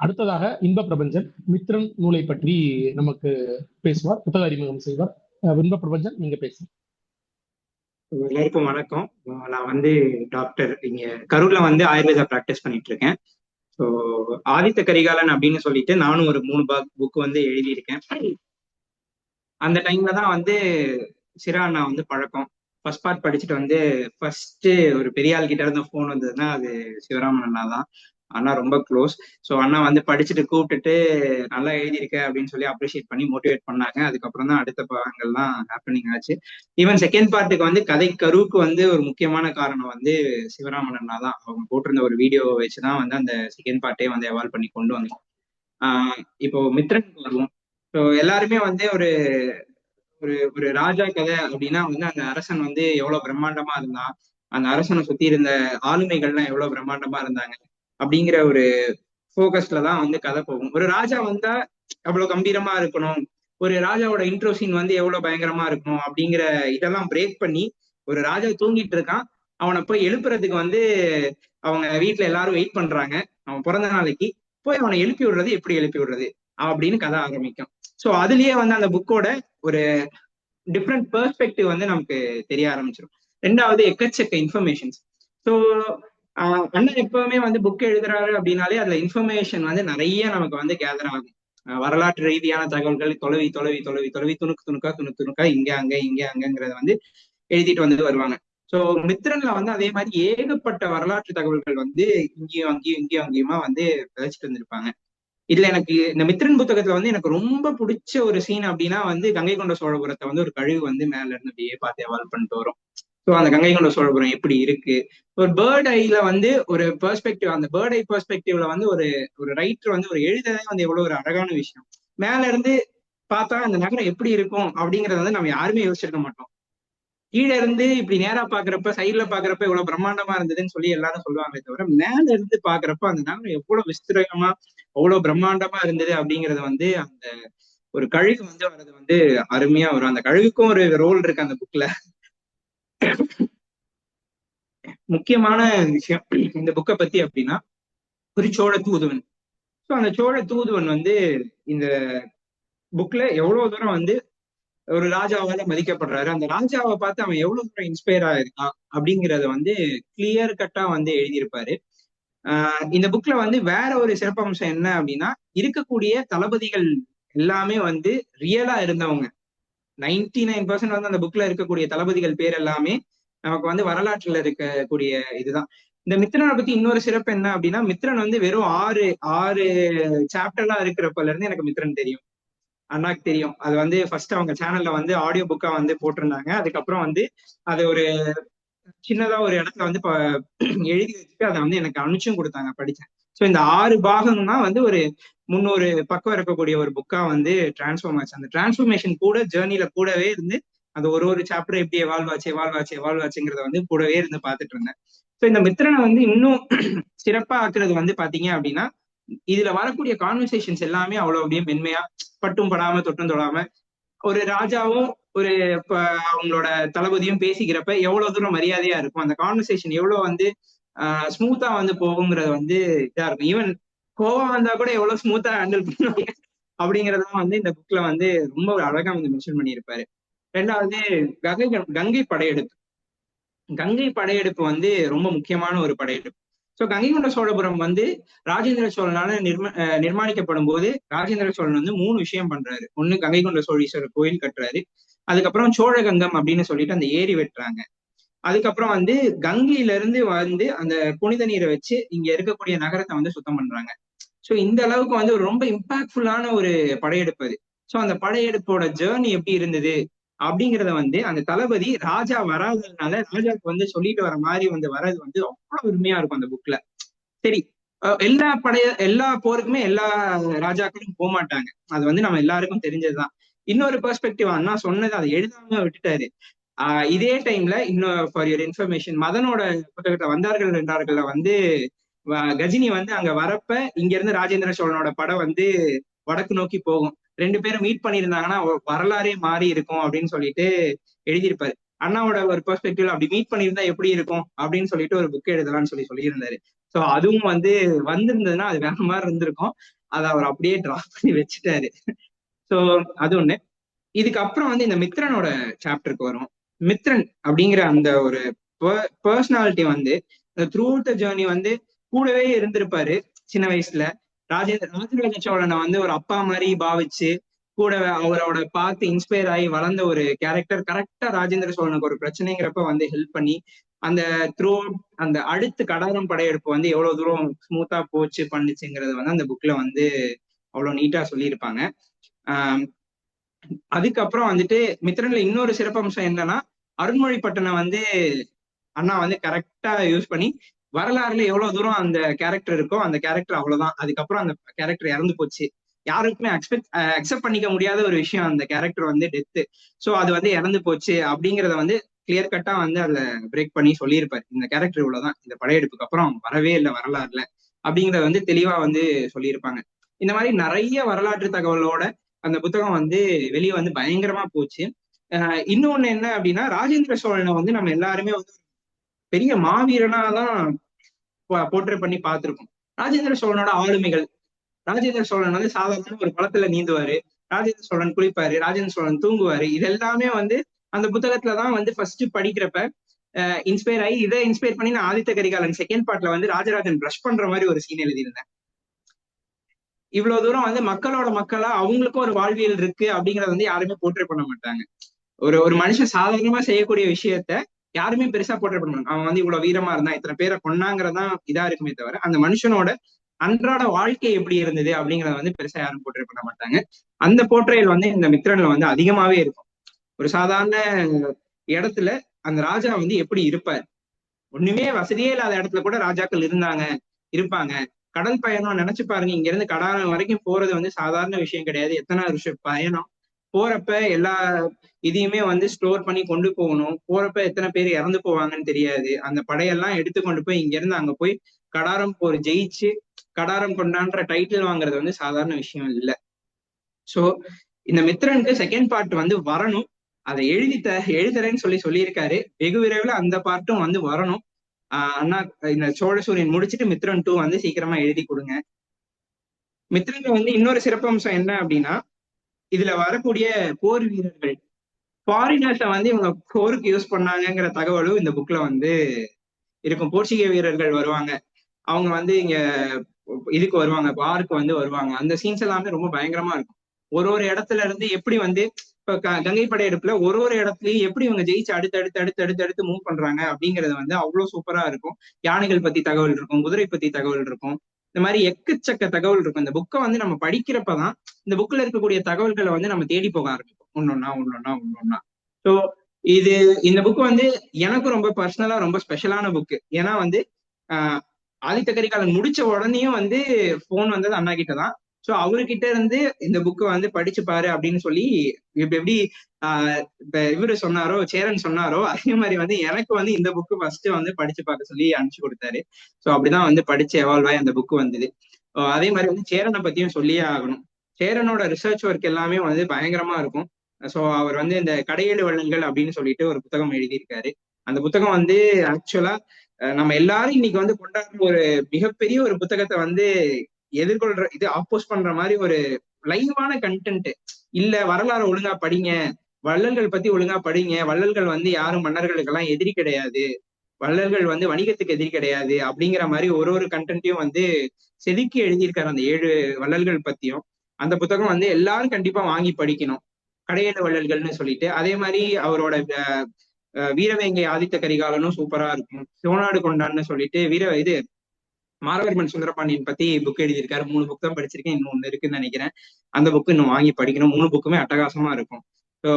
அடுத்ததாக இன்ப பிரபஞ்சன் மித்ரன் நூலை பற்றி நமக்கு பேசுவார் புத்தக அறிமுகம் செய்வார். இன்ப பிரபஞ்சன் நீங்க பேசுங்க. எல்லாருக்கும் வணக்கம். நான் வந்து டாக்டர் இங்க கரூர்ல வந்து ஆயுர்வேதா ப்ராக்டிஸ் பண்ணிட்டு இருக்கேன். ஸோ ஆதித்த கரிகாலன் அப்படின்னு சொல்லிட்டு நானும் ஒரு மூணு பாக் புக் வந்து எழுதியிருக்கேன். அந்த டைம்ல தான் வந்து சிரா அண்ணா வந்து பழக்கம். ஃபர்ஸ்ட் பார்ட் படிச்சுட்டு வந்து ஃபர்ஸ்ட் ஒரு பெரிய ஆள் கிட்ட இருந்து ஃபோன் வந்ததுன்னா அது சிவராமன் அண்ணா தான். அண்ணா ரொம்ப க்ளோஸ் ஸோ அண்ணா வந்து படிச்சுட்டு கூப்பிட்டுட்டு நல்லா எழுதியிருக்க அப்படின்னு சொல்லி அப்ரிஷியேட் பண்ணி மோட்டிவேட் பண்ணாங்க. அதுக்கப்புறம் தான் அடுத்த பாகங்கள்லாம் ஹேப்பனிங் ஆச்சு. ஈவன் செகண்ட் பார்ட்டுக்கு வந்து கதை கருவுக்கு வந்து ஒரு முக்கியமான காரணம் வந்து சிவராமன் அண்ணா தான். அவங்க போட்டிருந்த ஒரு வீடியோவை வச்சுதான் வந்து அந்த செகண்ட் பார்ட்டே வந்து எவால்வ் பண்ணி கொண்டு வந்தோம். இப்போ மித்ரன் வருவோம். ஸோ எல்லாருமே வந்து ஒரு ஒரு ஒரு ராஜா கதை அப்படின்னா வந்து அந்த அரசன் வந்து எவ்வளவு பிரம்மாண்டமா இருந்தான்? அந்த அரசனை சுத்தி இருந்த ஆளுமைகள்லாம் எவ்வளவு பிரம்மாண்டமா இருந்தாங்க? அப்படிங்கிற ஒரு ஃபோக்கஸ்ல தான் வந்து கதை போகும். ஒரு ராஜா வந்தா எவ்வளவு கம்பீரமா இருக்கணும். ஒரு ராஜாவோட இன்ட்ரோ சீன் வந்து எவ்வளவு பயங்கரமா இருக்கணும் அப்படிங்கிற இதெல்லாம் பிரேக் பண்ணி ஒரு ராஜா தூங்கிட்டு இருக்கான். அவனை போய் எழுப்புறதுக்கு வந்து அவங்க வீட்டுல எல்லாரும் வெயிட் பண்றாங்க. அவன் பிறந்த நாளைக்கு போய் அவனை எழுப்பி விடுறது எப்படி எழுப்பி விடுறது அப்படின்னு கதை ஆரம்பிக்கும். ஸோ அதுலயே வந்து அந்த புக்கோட ஒரு டிஃப்ரெண்ட் பெர்ஸ்பெக்டிவ் வந்து நமக்கு தெரிய ஆரம்பிச்சிடும் ரெண்டாவது எக்கச்சக்க இன்ஃபர்மேஷன்ஸ் ஸோ அண்ணன் எப்பவுமே வந்து புக் எழுதுறாரு அப்படின்னாலே அதுல இன்ஃபர்மேஷன் வந்து நிறைய நமக்கு வந்து கேதர் ஆகும். வரலாற்று ரீதியான தகவல்கள் தொலைவி தொலைவி தொலைவி தொலைவி துணுக்கு துணுக்கா துணுக்கு துணுக்கா இங்க அங்க இங்க அங்கங்கிறத வந்து எழுதிட்டு வந்து வருவாங்க. சோ மித்ரன்ல வந்து அதே மாதிரி ஏகப்பட்ட வரலாற்று தகவல்கள் வந்து இங்கேயும் அங்கேயும் இங்கேயும் அங்கேயுமா வந்து விதைச்சிட்டு வந்திருப்பாங்க. இதுல எனக்கு இந்த மித்ரன் புத்தகத்துல வந்து எனக்கு ரொம்ப பிடிச்ச ஒரு சீன் அப்படின்னா வந்து கங்கை கொண்ட சோழபுரத்தை வந்து ஒரு கழுகு வந்து மேல இருந்து அப்படியே பார்த்து எவால்வ் பண்ணிட்டு வரும். ஸோ அந்த கங்கை கொண்ட சோழபுரம் எப்படி இருக்கு? ஒரு பேர்ட் ஐல வந்து ஒரு பெர்ஸ்பெக்டிவ் அந்த பேர்ட் ஐ பெர்ஸ்பெக்டிவ்ல வந்து ஒரு ஒரு ரைட்டர் வந்து ஒரு எழுதவே வந்து எவ்வளவு ஒரு அழகான விஷயம். மேல இருந்து பார்த்தா அந்த நகரம் எப்படி இருக்கும் அப்படிங்கறத வந்து நம்ம யாருமே யோசிச்சிருக்க மாட்டோம். கீழே இருந்து இப்படி நேரா பாக்குறப்ப சைட்ல பாக்குறப்ப இவ்வளவு பிரம்மாண்டமா இருந்ததுன்னு சொல்லி எல்லாரும் சொல்லுவாங்களே தவிர மேல இருந்து பாக்குறப்ப அந்த நகரம் எவ்வளவு விஸ்திரகமா அவ்வளவு பிரம்மாண்டமா இருந்தது அப்படிங்கறது வந்து அந்த ஒரு கழுகு வந்து வர்றது வந்து அருமையா வரும். அந்த கழுகுக்கும் ஒரு ரோல் இருக்கு அந்த புக்ல முக்கியமான விஷயம் இந்த புக்கை பத்தி அப்படின்னா ஒரு சோழ தூதுவன். ஸோ அந்த சோழ தூதுவன் வந்து இந்த புக்ல எவ்வளவு தூரம் வந்து ஒரு ராஜாவால மதிக்கப்படுறாரு. அந்த ராஜாவை பார்த்து அவன் எவ்வளவு தூரம் இன்ஸ்பயர் ஆயிருக்கான் அப்படிங்கறத வந்து கிளியர் கட்டா வந்து எழுதியிருப்பாரு. ஆஹ் இந்த புக்ல வந்து வேற ஒரு சிறப்பம்சம் என்ன அப்படின்னா இருக்கக்கூடிய தளபதிகள் எல்லாமே வந்து ரியலா இருந்தவங்க. நைன்டி நைன் பர்சன்ட் வந்து அந்த புக்ல இருக்கக்கூடிய தளபதிகள் பேர் எல்லாமே நமக்கு வந்து வரலாற்றுல இருக்கக்கூடிய இதுதான். இந்த மித்ரனை பத்தி இன்னொரு சிறப்பு என்ன அப்படின்னா மித்ரன் வந்து வெறும் ஆறு ஆறு சாப்டர்லாம் இருக்கிறப்பல இருந்து எனக்கு மித்ரன் தெரியும். அண்ணாக்கு தெரியும். அது வந்து ஃபர்ஸ்ட் அவங்க சேனல்ல வந்து ஆடியோ புக்கா வந்து போட்டிருந்தாங்க. அதுக்கப்புறம் வந்து அது ஒரு சின்னதா ஒரு இடத்துல வந்து எழுதி வச்சுட்டு அதை வந்து எனக்கு அனுப்பிச்சும் கொடுத்தாங்க படிச்சேன். ஸோ இந்த ஆறு பாகம் தான் வந்து ஒரு முன்னூறு பக்கம் இருக்கக்கூடிய ஒரு புக்கா வந்து டிரான்ஸ்ஃபார்ம் ஆச்சு. அந்த டிரான்ஸ்ஃபர்மேஷன் கூட ஜேர்னில கூடவே இருந்து அந்த ஒரு ஒரு சாப்டர் எப்படி எவால்வ் ஆச்சு எவால்வ் ஆச்சு எவால்வ் ஆச்சுங்கிறத வந்து கூடவே இருந்து பார்த்துட்டு இருந்தேன். ஸோ இந்த மித்திரனை வந்து இன்னும் சிறப்பா ஆக்குறது வந்து பாத்தீங்க அப்படின்னா இதுல வரக்கூடிய கான்வர்சேஷன்ஸ் எல்லாமே அவ்வளவு அப்படியே மென்மையா பட்டும் படாம தொட்டும் தொடாம ஒரு ராஜாவும் ஒரு அவங்களோட தளபதியும் பேசிக்கிறப்ப எவ்வளவு தூரம் மரியாதையா இருக்கும். அந்த கான்வர்சேஷன் எவ்வளவு வந்து ஸ்மூத்தா வந்து போகுங்கிறது வந்து இதா இருக்கும். ஈவன் கோவம் வந்தா கூட எவ்வளவு ஸ்மூத்தா ஹேண்டில் பண்ணுவாங்க அப்படிங்கறதெல்லாம் வந்து இந்த புக்ல வந்து ரொம்ப ஒரு அழகா வந்து மென்ஷன் பண்ணியிருப்பாரு. ரெண்டாவது கங்கை கங்கை படையெடுப்பு. கங்கை படையெடுப்பு வந்து ரொம்ப முக்கியமான ஒரு படையெடுப்பு. ஸோ கங்கை கொண்ட சோழபுரம் வந்து ராஜேந்திர சோழனால நிர்ம நிர்மாணிக்கப்படும் போது ராஜேந்திர சோழன் வந்து மூணு விஷயம் பண்றாரு. ஒன்னு கங்கை கொண்ட சோழீஸ்வரர் கோயில் கட்டுறாரு. அதுக்கப்புறம் சோழகங்கம் அப்படின்னு சொல்லிட்டு அந்த ஏரி வெட்டுறாங்க. அதுக்கப்புறம் வந்து கங்கையில இருந்து வந்து அந்த புனித நீரை வச்சு இங்க இருக்கக்கூடிய நகரத்தை வந்து சுத்தம் பண்றாங்க. ஸோ இந்த அளவுக்கு வந்து ரொம்ப இம்பாக்ட்ஃபுல்லான ஒரு படையெடுப்பு அது. ஸோ அந்த படையெடுப்போட ஜேர்னி எப்படி இருந்தது அப்படிங்கிறத வந்து அந்த தளபதி ராஜா வராததுனால ராஜாவுக்கு வந்து சொல்லிட்டு வர மாதிரி வந்து வர்றது வந்து அவ்வளவு உரிமையா இருக்கும் அந்த புக்ல சரி எல்லா படைய எல்லா போருக்குமே எல்லா ராஜாக்களும் போக மாட்டாங்க. அது வந்து நம்ம எல்லாருக்கும் தெரிஞ்சதுதான். இன்னொரு பெர்ஸ்பெக்டிவ் அண்ணா சொன்னது அதை எழுதாம விட்டுட்டாரு. இதே டைம்ல இன்னும் ஃபார் யுவர் இன்ஃபர்மேஷன் மதனோட புத்தகத்தை வந்தார்கள் என்றார்கள்ல வந்து கஜினி வந்து அங்க வரப்ப இங்க இருந்து ராஜேந்திர சோழனோட படம் வந்து வடக்கு நோக்கி போகும். ரெண்டு பேரும் மீட் பண்ணியிருந்தாங்கன்னா வரலாறே மாறி இருக்கும் அப்படின்னு சொல்லிட்டு எழுதியிருப்பாரு. அண்ணாவோட ஒரு பெர்ஸ்பெக்டிவ்ல அப்படி மீட் பண்ணியிருந்தா எப்படி இருக்கும்? அப்படின்னு சொல்லிட்டு ஒரு புக் எழுதலாம்னு சொல்லி சொல்லியிருந்தாரு. சோ அதுவும் வந்து வந்திருந்ததுன்னா அது வேற மாதிரி இருந்திருக்கும். அதை அவர் அப்படியே டிராப் பண்ணி வச்சுட்டாரு. சோ அது ஒண்ணு. இதுக்கப்புறம் வந்து இந்த மித்ரனோட சாப்டருக்கு வரும். மித்ரன் அப்படிங்கிற அந்த ஒரு பர்சனாலிட்டி வந்து த்ரூ த ஜேர்னி வந்து கூடவே இருந்திருப்பாரு சின்ன வயசுல. ராஜேந்திர ராஜராஜ சோழனை வந்து ஒரு அப்பா மாதிரி பாவிச்சு கூட அவரோட பார்த்து இன்ஸ்பயர் ஆகி வளர்ந்த ஒரு கேரக்டர் கரெக்டா ராஜேந்திர சோழனுக்கு ஒரு பிரச்சனைங்கிறப்ப வந்து ஹெல்ப் பண்ணி அந்த த்ரூ அந்த அடுத்து கடாரம் படையெடுப்பு வந்து எவ்வளவு தூரம் ஸ்மூத்தா போச்சு பண்ணுச்சுங்கிறது வந்து அந்த புக்ல வந்து அவ்வளவு நீட்டா சொல்லியிருப்பாங்க. ஆஹ் அதுக்கப்புறம் வந்துட்டு மித்திரன்ல இன்னொரு சிறப்பம்சம் என்னன்னா அருண்மொழிப்பட்டனை வந்து அண்ணா வந்து கரெக்டா யூஸ் பண்ணி வரலாறுல எவ்வளவு தூரம் அந்த கேரக்டர் இருக்கோ அந்த கேரக்டர் அவ்வளவுதான். அதுக்கப்புறம் அந்த கேரக்டர் இறந்து போச்சு. யாருக்குமே அக்ஸ்பெக்ட் அக்செப்ட் பண்ணிக்க முடியாத ஒரு விஷயம் அந்த கேரக்டர் வந்து டெத்து ஸோ அது வந்து இறந்து போச்சு அப்படிங்கிறத வந்து கிளியர் கட்டா வந்து அதுல பிரேக் பண்ணி சொல்லியிருப்பாரு. இந்த கேரக்டர் இவ்வளவுதான். இந்த படையெடுப்புக்கு அப்புறம் வரவே இல்லை வரலாறுல. அப்படிங்கறத வந்து தெளிவா வந்து சொல்லியிருப்பாங்க. இந்த மாதிரி நிறைய வரலாற்று தகவலோட அந்த புத்தகம் வந்து வெளியே வந்து பயங்கரமா போச்சு. இன்னொன்னு என்ன அப்படின்னா ராஜேந்திர சோழனை வந்து நம்ம எல்லாருமே வந்து பெரிய மாவீரனா தான் போர்ட்ரே பண்ணி பார்த்திருக்கோம். ராஜேந்திர சோழனோட ஆளுமைகள். ராஜேந்திர சோழன் வந்து சாதாரண ஒரு குளத்துல நீந்துவாரு. ராஜேந்திர சோழன் குளிப்பாரு. ராஜேந்திர சோழன் தூங்குவாரு. இது எல்லாமே வந்து அந்த புத்தகத்துலதான் வந்து ஃபர்ஸ்ட் படிக்கிறப்ப இன்ஸ்பயர் ஆகி இதை இன்ஸ்பயர் பண்ணி நான் ஆதித்த கரிகாலன் செகண்ட் பார்ட்ல வந்து ராஜராஜன் பிரஷ் பண்ற மாதிரி ஒரு சீன் எழுதியிருந்தேன். இவ்வளவு தூரம் வந்து மக்களோட மக்களா அவங்களுக்கும் ஒரு வாழ்வியல் இருக்கு அப்படிங்கறத வந்து யாருமே போர்ட்ரே பண்ண மாட்டாங்க. ஒரு ஒரு மனுஷன் சாதாரணமா செய்யக்கூடிய விஷயத்த யாருமே பெருசா போர்ட்ரே பண்ண மாட்டாங்க. அவன் வந்து இவ்வளவு வீரமா இருந்தான் இத்தனை பேரை கொண்டாங்கிறதான் இதா இருக்குமே தவிர அந்த மனுஷனோட அன்றாட வாழ்க்கை எப்படி இருந்தது அப்படிங்கறத வந்து பெருசா யாரும் போர்ட்ரே பண்ண மாட்டாங்க. அந்த போர்ட்ரேல் வந்து இந்த மித்ரன்ல வந்து அதிகமாவே இருக்கும். ஒரு சாதாரண இடத்துல அந்த ராஜா வந்து எப்படி இருப்பார்? ஒண்ணுமே வசதியே இல்லாத இடத்துல கூட ராஜாக்கள் இருந்தாங்க இருப்பாங்க. கடல் பயணம் நினைச்சு பாருங்க. இங்க இருந்து கடாரம் வரைக்கும் போறது வந்து சாதாரண விஷயம் கிடையாது. எத்தனை வருஷம் பயணம்? போறப்ப எல்லா இதையுமே வந்து ஸ்டோர் பண்ணி கொண்டு போகணும். போறப்ப எத்தனை பேர் இறந்து போவாங்கன்னு தெரியாது. அந்த படையெல்லாம் எடுத்து கொண்டு போய் இங்க இருந்து அங்க போய் கடாரம் போர் ஜெயிச்சு கடாரம் கொண்டான்ற டைட்டில் வாங்குறது வந்து சாதாரண விஷயம் இல்லை. சோ இந்த மித்ரனுக்கு செகண்ட் பார்ட் வந்து வரணும். அதை எழுதி த எழுதுறேன்னு சொல்லி சொல்லியிருக்காரு. வெகு விரைவில் அந்த பார்ட்டும் வந்து வரணும். அண்ணா இந்த சோழ சூரியன் முடிச்சுட்டு மித்ரன் டூ வந்து சீக்கிரமா எழுதி கொடுங்க. மித்ரன்ல வந்து இன்னொரு சிறப்பம்சம் என்ன அப்படின்னா இதுல வரக்கூடிய போர் வீரர்கள் ஃபாரினர்ஸை வந்து இவங்க போருக்கு யூஸ் பண்ணாங்கங்கிற தகவலும் இந்த புக்ல வந்து இருக்கும். போர்ச்சுகீய வீரர்கள் வருவாங்க. அவங்க வந்து இங்க இதுக்கு வருவாங்க பாருக்கு வந்து வருவாங்க. அந்த சீன்ஸ் எல்லாமே ரொம்ப பயங்கரமா இருக்கும். ஒரு ஒரு இடத்துல இருந்து எப்படி வந்து இப்ப கங்கை படையெடுப்புல ஒரு ஒரு இடத்துலயும் எப்படி இவங்க ஜெயிச்சு அடுத்து அடுத்து அடுத்து அடுத்து அடுத்து மூவ் பண்றாங்க அப்படிங்கறது வந்து அவ்வளவு சூப்பரா இருக்கும். யானைகள் பத்தி தகவல் இருக்கும் குதிரை பத்தி தகவல் இருக்கும். இந்த மாதிரி எக்கச்சக்க தகவல் இருக்கும். இந்த புக்கை வந்து நம்ம படிக்கிறப்பதான் இந்த புக்ல இருக்கக்கூடிய தகவல்களை வந்து நம்ம தேடி போக ஆரம்பிப்போம். ஒன்னொன்னா ஒன்னொன்னா ஒன்னொன்னா ஸோ இது இந்த புக் வந்து எனக்கும் ரொம்ப பர்சனலா ரொம்ப ஸ்பெஷலான புக்கு ஏன்னா வந்து ஆதித்த கரிகாலன் முடிச்ச உடனேயும் வந்து போன் வந்தது அண்ணா கிட்ட தான் ஸோ அவர்கிட்ட இருந்து இந்த புக்கை வந்து படிச்சு பாரு அப்படின்னு சொல்லி இப்ப எப்படி ஆஹ் இப்ப இவரு சொன்னாரோ சேரன் சொன்னாரோ அதே மாதிரி வந்து எனக்கு வந்து இந்த புக்கு ஃபர்ஸ்ட் வந்து படிச்சு பார்க்க சொல்லி அனுப்பிச்சு கொடுத்தாரு. ஸோ அப்படிதான் வந்து படிச்சு எவால்வ் ஆகி அந்த புக்கு வந்தது. அதே மாதிரி வந்து சேரனை பத்தியும் சொல்லியே ஆகணும். சேரனோட ரிசர்ச் ஒர்க் எல்லாமே வந்து பயங்கரமா இருக்கும். ஸோ அவர் வந்து இந்த கடையேழு வள்ளல்கள் அப்படின்னு சொல்லிட்டு ஒரு புத்தகம் எழுதியிருக்காரு. அந்த புத்தகம் வந்து ஆக்சுவலா நம்ம எல்லாரும் இன்னைக்கு வந்து கொண்டாடுற ஒரு மிகப்பெரிய ஒரு புத்தகத்தை வந்து எதிர்கொள்ற இது ஆப்போஸ் பண்ற மாதிரி ஒரு லைவான கண்டென்ட் இல்ல வரலாறு ஒழுங்கா படிங்க. வள்ளல்கள் பத்தி ஒழுங்கா படிங்க. வள்ளல்கள் வந்து யாரும் மன்னர்களுக்கெல்லாம் எதிரி கிடையாது. வள்ளல்கள் வந்து வணிகத்துக்கு எதிரி கிடையாது அப்படிங்கிற மாதிரி ஒரு ஒரு கண்டென்ட்டையும் வந்து செதுக்கி எழுதியிருக்காரு அந்த ஏழு வள்ளல்கள் பத்தியும். அந்த புத்தகம் வந்து எல்லாரும் கண்டிப்பா வாங்கி படிக்கணும். கடையேழு வள்ளல்கள்னு சொல்லிட்டு. அதே மாதிரி அவரோட வீரவேங்கை ஆதித்த கரிகாலனும் சூப்பரா இருக்கும். சிவநாடு கொண்டான்னு சொல்லிட்டு வீர இது மாரவர்மன் சுந்தரபாண்டியன் பத்தி புக் எழுதியிருக்காரு. மூணு புக் தான் படிச்சிருக்கேன். இன்னும் ஒண்ணு இருக்குன்னு நினைக்கிறேன். அந்த புக்கு இன்னும் வாங்கி படிக்கணும். மூணு புக்குமே அட்டகாசமா இருக்கும். ஸோ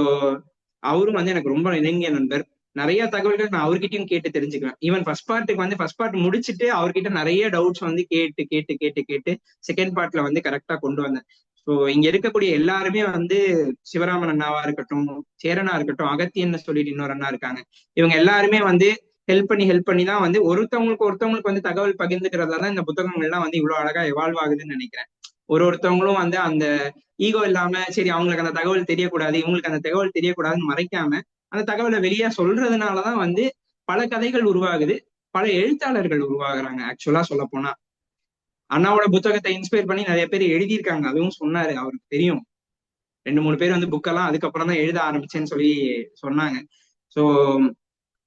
அவரும் வந்து எனக்கு ரொம்ப இணங்கிய நண்பர். நிறைய தகவல்கள் நான் அவர்கிட்டயும் கேட்டு தெரிஞ்சுக்குவேன். ஈவன் ஃபர்ஸ்ட் பார்ட்டுக்கு வந்து ஃபர்ஸ்ட் பார்ட் முடிச்சுட்டு அவர்கிட்ட நிறைய டவுட்ஸ் வந்து கேட்டு கேட்டு கேட்டு கேட்டு செகண்ட் பார்ட்ல வந்து கரெக்டா கொண்டு வந்தேன். ஸோ இங்க இருக்கக்கூடிய எல்லாருமே வந்து சிவராமன் அண்ணாவா இருக்கட்டும் சேரனா இருக்கட்டும் அகத்தியன்னு சொல்லிட்டு இன்னொரு அண்ணா இருக்காங்க. இவங்க எல்லாருமே வந்து ஹெல்ப் பண்ணி ஹெல்ப் பண்ணி தான் வந்து ஒருத்தவங்களுக்கு ஒருத்தவங்களுக்கு வந்து தகவல் பகிர்ந்துக்கிறதா தான் இந்த புத்தகங்கள்லாம் வந்து இவ்வளவு அழகா எவால்வ் ஆகுதுன்னு நினைக்கிறேன். ஒரு ஒருத்தவங்களும் வந்து அந்த ஈகோ இல்லாம சரி அவங்களுக்கு அந்த தகவல் தெரியக்கூடாது இவங்களுக்கு அந்த தகவல் தெரியக்கூடாதுன்னு மறைக்காம அந்த தகவலை வெளியா சொல்றதுனாலதான் வந்து பல கதைகள் உருவாகுது பல எழுத்தாளர்கள் உருவாகுறாங்க ஆக்சுவலா சொல்ல போனா அண்ணாவோட புத்தகத்தை இன்ஸ்பயர் பண்ணி நிறைய பேர் எழுதியிருக்காங்க அதுவும் சொன்னாரு அவருக்கு தெரியும். ரெண்டு மூணு பேர் வந்து புக்கெல்லாம் அதுக்கப்புறம் தான் எழுத ஆரம்பிச்சேன்னு சொல்லி சொன்னாங்க. ஸோ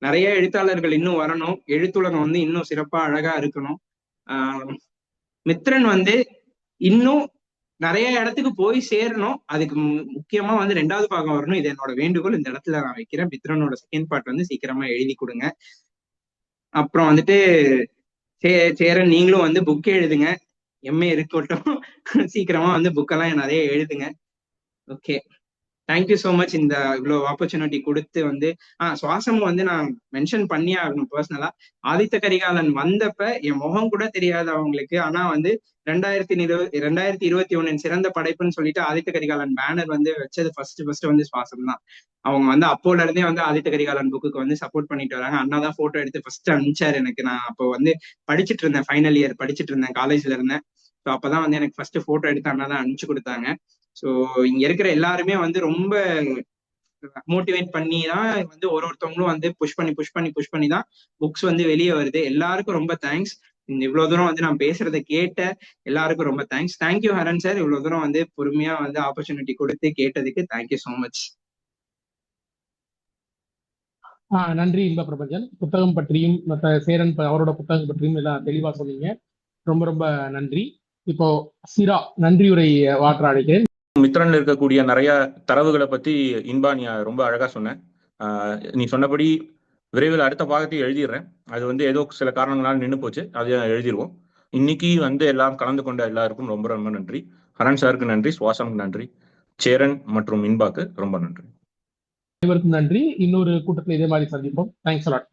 நிறைய எழுத்தாளர்கள் இன்னும் வரணும். எழுத்துலகம் வந்து இன்னும் சிறப்பா அழகா இருக்கணும். ஆஹ் மித்ரன் வந்து இன்னும் நிறைய இடத்துக்கு போய் சேரணும். அதுக்கு முக்கியமா வந்து ரெண்டாவது பாகம் வரணும். இது என்னோட வேண்டுகோள். இந்த இடத்துல நான் வைக்கிறேன். மித்ரனோட செகண்ட் பார்ட் வந்து சீக்கிரமா எழுதி கொடுங்க. அப்புறம் வந்துட்டு சே சேரன் நீங்களும் வந்து புக் எழுதுங்க. எம்ஏ இருக்கட்டும். சீக்கிரமா வந்து புக்கெல்லாம் நிறைய எழுதுங்க. ஓகே தேங்க்யூ ஸோ மச் இந்த இவ்வளோ ஆப்பர்ச்சுனிட்டி கொடுத்து வந்து ஆஹ் சுவாசமும் வந்து நான் மென்ஷன் பண்ணியே ஆகணும் பர்சனலா ஆதித்த கரிகாலன் வந்தப்ப என் முகம் கூட தெரியாது அவங்களுக்கு. ஆனா வந்து ரெண்டாயிரத்தி இருபது ரெண்டாயிரத்தி இருபத்தி ஒன்னின் சிறந்த படைப்புன்னு சொல்லிட்டு ஆதித்த கரிகாலன் பேனர் வந்து வச்சது ஃபர்ஸ்ட் ஃபர்ஸ்ட் வந்து சுவாசம் தான். அவங்க வந்து அப்போல இருந்தே வந்து ஆதித்த கரிகாலன் புக்கு வந்து சப்போர்ட் பண்ணிட்டு வராங்க. அண்ணா தான் போட்டோ எடுத்து ஃபர்ஸ்ட் அனுப்பிச்சாரு எனக்கு. நான் அப்போ வந்து படிச்சிட்டு இருந்தேன் ஃபைனல் இயர் படிச்சிட்டு இருந்தேன் காலேஜ்ல இருந்தேன். ஸோ அப்பதான் வந்து எனக்கு ஃபர்ஸ்ட் போட்டோ எடுத்து அண்ணா தான் அனுப்பிச்சு கொடுத்தாங்க. ஸோ இங்க இருக்கிற எல்லாருமே வந்து ரொம்ப மோட்டிவேட் பண்ணி தான் வந்து ஒரு ஒருத்தவங்களும் வந்து புஷ் பண்ணி புஷ் பண்ணி புஷ் பண்ணி தான் புக்ஸ் வந்து வெளியே வருது. எல்லாருக்கும் ரொம்ப தேங்க்ஸ் இந்த இவ்வளவு தூரம் வந்து நான் பேசுறத கேட்ட எல்லாருக்கும் ரொம்ப தேங்க்ஸ் தேங்க்யூ ஹரன் சார் இவ்வளவு தூரம் வந்து பொறுமையா வந்து ஆப்பர்ச்சுனிட்டி கொடுத்து கேட்டதுக்கு தேங்க்யூ ஸோ மச் ஆஹ் நன்றி இன்ப பிரபஞ்சன். புத்தகம் பற்றியும் மற்ற சேரன் அவரோட புத்தகம் பற்றியும் எல்லாம் தெளிவா சொன்னீங்க. ரொம்ப ரொம்ப நன்றி. இப்போ சிரா நன்றியுரை வாற்ற அழைக்கிறேன். மித்ரன்ல இருக்கக்கூடிய நிறைய தரவுகளை பத்தி இன்பா நீ ரொம்ப அழகா சொன்ன. நீ சொன்னபடி விரைவில் அடுத்த பாகத்தை எழுதிடுறேன். அது வந்து ஏதோ சில காரணங்களால் நின்று போச்சு. அதை எழுதிடுவோம். இன்னைக்கு வந்து எல்லாம் கலந்து கொண்ட எல்லாருக்கும் ரொம்ப ரொம்ப நன்றி. ஹரன் சாருக்கு நன்றி. சுவாசம்க்கு நன்றி. சேரன் மற்றும் இன்பாக்கு ரொம்ப நன்றி. அனைவருக்கும் நன்றி. இன்னொரு கூட்டத்தில் இதே மாதிரி சந்திப்போம். Thanks a lot